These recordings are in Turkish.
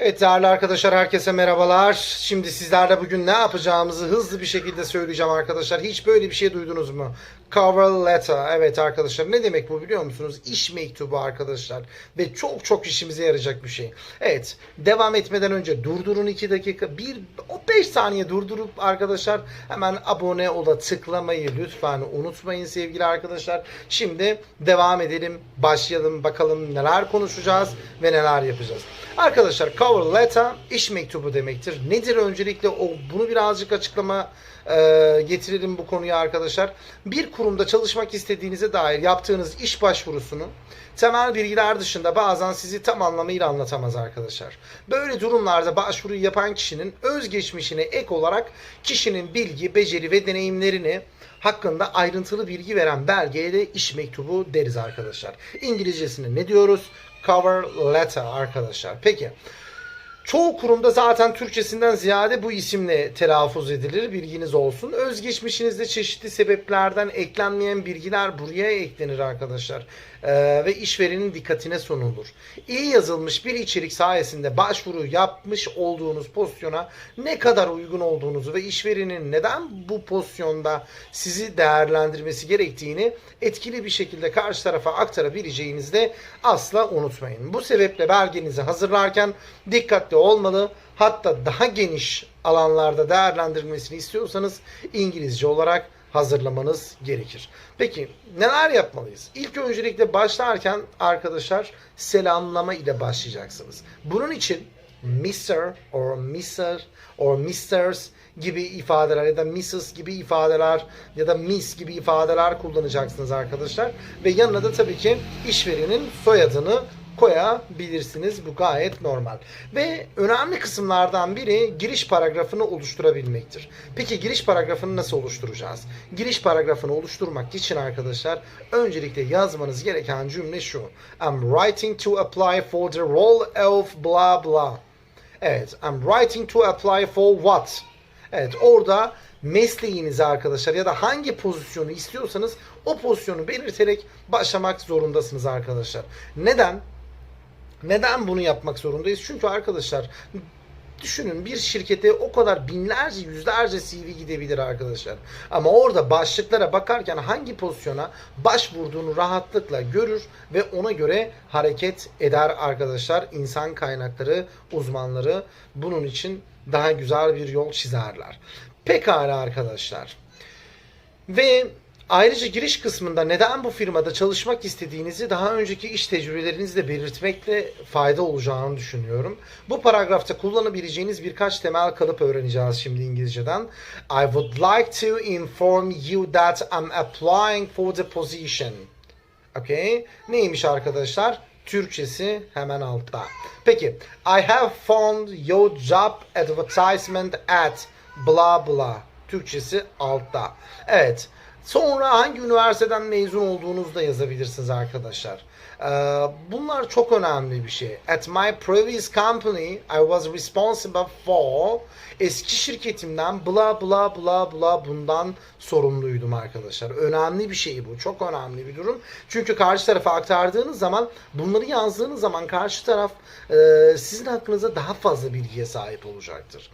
Evet değerli arkadaşlar herkese merhabalar. Şimdi sizlerle bugün ne yapacağımızı hızlı bir şekilde söyleyeceğim arkadaşlar. Hiç böyle bir şey duydunuz mu? Cover letter. Evet arkadaşlar ne demek bu biliyor musunuz? İş mektubu arkadaşlar. Ve çok çok işimize yarayacak bir şey. Evet devam etmeden önce durdurun 2 dakika. 1 o 5 saniye durdurup arkadaşlar hemen abone ola tıklamayı lütfen unutmayın sevgili arkadaşlar. Şimdi devam edelim. Başlayalım bakalım neler konuşacağız ve neler yapacağız. Arkadaşlar letter iş mektubu demektir. Nedir öncelikle o bunu birazcık açıklama e, getirelim bu konuya arkadaşlar. Bir kurumda çalışmak istediğinize dair yaptığınız iş başvurusunu temel bilgiler dışında bazen sizi tam anlamıyla anlatamaz arkadaşlar. Böyle durumlarda başvuruyu yapan kişinin özgeçmişine ek olarak kişinin bilgi, beceri ve deneyimlerini hakkında ayrıntılı bilgi veren belgeye de iş mektubu deriz arkadaşlar. İngilizcesine ne diyoruz? Cover letter arkadaşlar. Peki. Çoğu kurumda zaten Türkçesinden ziyade bu isimle telaffuz edilir. Bilginiz olsun. Özgeçmişinizde çeşitli sebeplerden eklenmeyen bilgiler buraya eklenir arkadaşlar. Ee, ve işverenin dikkatine sunulur. İyi yazılmış bir içerik sayesinde başvuru yapmış olduğunuz pozisyona ne kadar uygun olduğunuzu ve işverenin neden bu pozisyonda sizi değerlendirmesi gerektiğini etkili bir şekilde karşı tarafa aktarabileceğinizi de asla unutmayın. Bu sebeple belgenizi hazırlarken dikkatli olmalı. Hatta daha geniş alanlarda değerlendirilmesini istiyorsanız İngilizce olarak hazırlamanız gerekir. Peki neler yapmalıyız? İlk öncelikle başlarken arkadaşlar selamlama ile başlayacaksınız. Bunun için Mr. or Mr. or Misters gibi ifadeler ya da Mrs. gibi ifadeler ya da Miss gibi ifadeler kullanacaksınız arkadaşlar. Ve yanına da tabii ki işverenin soyadını koyabilirsiniz. Bu gayet normal. Ve önemli kısımlardan biri giriş paragrafını oluşturabilmektir. Peki giriş paragrafını nasıl oluşturacağız? Giriş paragrafını oluşturmak için arkadaşlar öncelikle yazmanız gereken cümle şu. I'm writing to apply for the role of blah blah. Evet, I'm writing to apply for what? Evet, orada mesleğinizi arkadaşlar ya da hangi pozisyonu istiyorsanız o pozisyonu belirterek başlamak zorundasınız arkadaşlar. Neden? Neden bunu yapmak zorundayız? Çünkü arkadaşlar düşünün bir şirkete o kadar binlerce yüzlerce CV gidebilir arkadaşlar. Ama orada başlıklara bakarken hangi pozisyona başvurduğunu rahatlıkla görür ve ona göre hareket eder arkadaşlar. İnsan kaynakları uzmanları bunun için daha güzel bir yol çizerler. Pekala arkadaşlar. Ve ayrıca giriş kısmında neden bu firmada çalışmak istediğinizi daha önceki iş tecrübelerinizle belirtmekle fayda olacağını düşünüyorum. Bu paragrafta kullanabileceğiniz birkaç temel kalıp öğreneceğiz şimdi İngilizceden. I would like to inform you that I'm applying for the position. Okay. Neymiş arkadaşlar? Türkçesi hemen altta. Peki. I have found your job advertisement at blah blah. Türkçesi altta. Evet. Sonra hangi üniversiteden mezun olduğunuzu da yazabilirsiniz arkadaşlar. Ee, bunlar çok önemli bir şey. At my previous company, I was responsible for eski şirketimden bla bla bla bla bundan sorumluydum arkadaşlar. Önemli bir şey bu. Çok önemli bir durum. Çünkü karşı tarafa aktardığınız zaman bunları yazdığınız zaman karşı taraf e, sizin hakkınızda daha fazla bilgiye sahip olacaktır.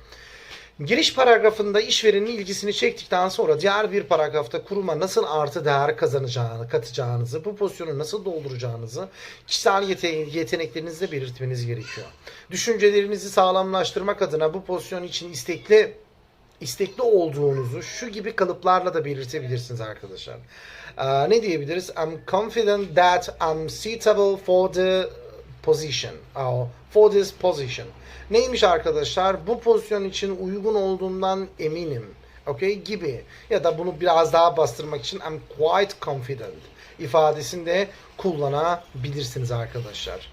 Giriş paragrafında işverenin ilgisini çektikten sonra diğer bir paragrafta kuruma nasıl artı değer kazanacağını, katacağınızı, bu pozisyonu nasıl dolduracağınızı kişisel yete- yeteneklerinizle belirtmeniz gerekiyor. Düşüncelerinizi sağlamlaştırmak adına bu pozisyon için istekli istekli olduğunuzu şu gibi kalıplarla da belirtebilirsiniz arkadaşlar. Ee, ne diyebiliriz? I'm confident that I'm suitable for the position. or for this position. Neymiş arkadaşlar? Bu pozisyon için uygun olduğundan eminim. Okay gibi. Ya da bunu biraz daha bastırmak için I'm quite confident ifadesini de kullanabilirsiniz arkadaşlar.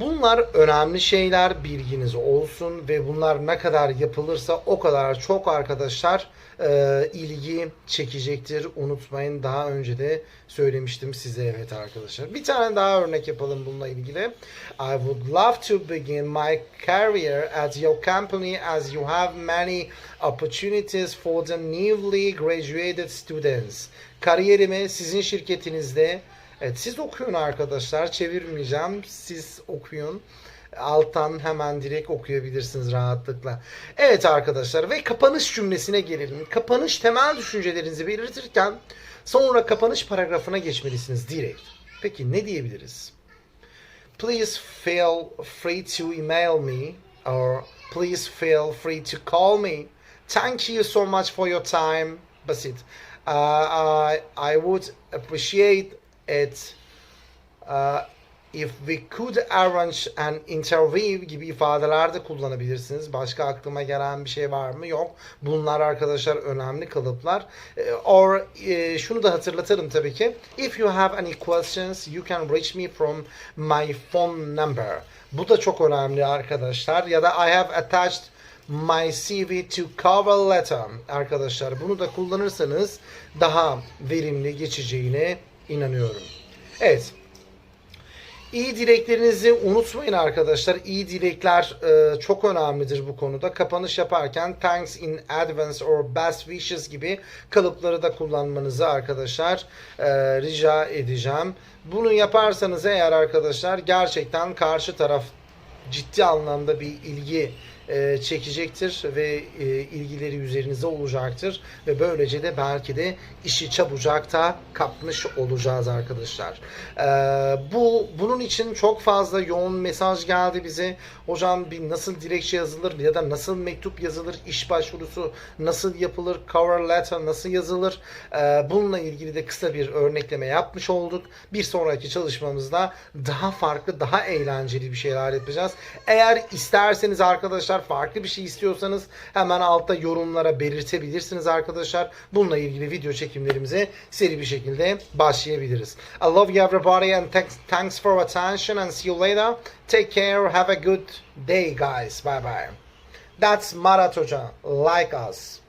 Bunlar önemli şeyler bilginiz olsun ve bunlar ne kadar yapılırsa o kadar çok arkadaşlar e, ilgi çekecektir. Unutmayın daha önce de söylemiştim size evet arkadaşlar. Bir tane daha örnek yapalım bununla ilgili. I would love to begin my career at your company as you have many opportunities for the newly graduated students. Kariyerimi sizin şirketinizde Evet siz okuyun arkadaşlar. Çevirmeyeceğim. Siz okuyun. alttan hemen direkt okuyabilirsiniz rahatlıkla. Evet arkadaşlar ve kapanış cümlesine gelelim. Kapanış temel düşüncelerinizi belirtirken sonra kapanış paragrafına geçmelisiniz direkt. Peki ne diyebiliriz? Please feel free to email me or please feel free to call me. Thank you so much for your time. Basit. Uh, I, I would appreciate it uh, if we could arrange an interview gibi ifadeler de kullanabilirsiniz. Başka aklıma gelen bir şey var mı? Yok. Bunlar arkadaşlar önemli kalıplar. Eh, Or eh, şunu da hatırlatırım tabii ki. If you have any questions, you can reach me from my phone number. Bu da çok önemli arkadaşlar. Ya da I have attached my CV to cover letter arkadaşlar. Bunu da kullanırsanız daha verimli geçeceğine inanıyorum. Evet. İyi dileklerinizi unutmayın arkadaşlar. İyi dilekler e, çok önemlidir bu konuda. Kapanış yaparken thanks in advance or best wishes gibi kalıpları da kullanmanızı arkadaşlar e, rica edeceğim. Bunu yaparsanız eğer arkadaşlar gerçekten karşı taraf ciddi anlamda bir ilgi e, çekecektir ve e, ilgileri üzerinize olacaktır ve böylece de belki de işi çabucak da kapmış olacağız arkadaşlar. E, bu bunun için çok fazla yoğun mesaj geldi bize. Hocam bir nasıl dilekçe yazılır ya da nasıl mektup yazılır, iş başvurusu nasıl yapılır, cover letter nasıl yazılır? E, bununla ilgili de kısa bir örnekleme yapmış olduk. Bir sonraki çalışmamızda daha farklı, daha eğlenceli bir şeyler yapacağız. Eğer isterseniz arkadaşlar farklı bir şey istiyorsanız hemen altta yorumlara belirtebilirsiniz arkadaşlar. Bununla ilgili video çekimlerimize seri bir şekilde başlayabiliriz. I love you everybody and thanks, thanks for attention and see you later. Take care. Have a good day guys. Bye bye. That's Marat Hoca. Like us.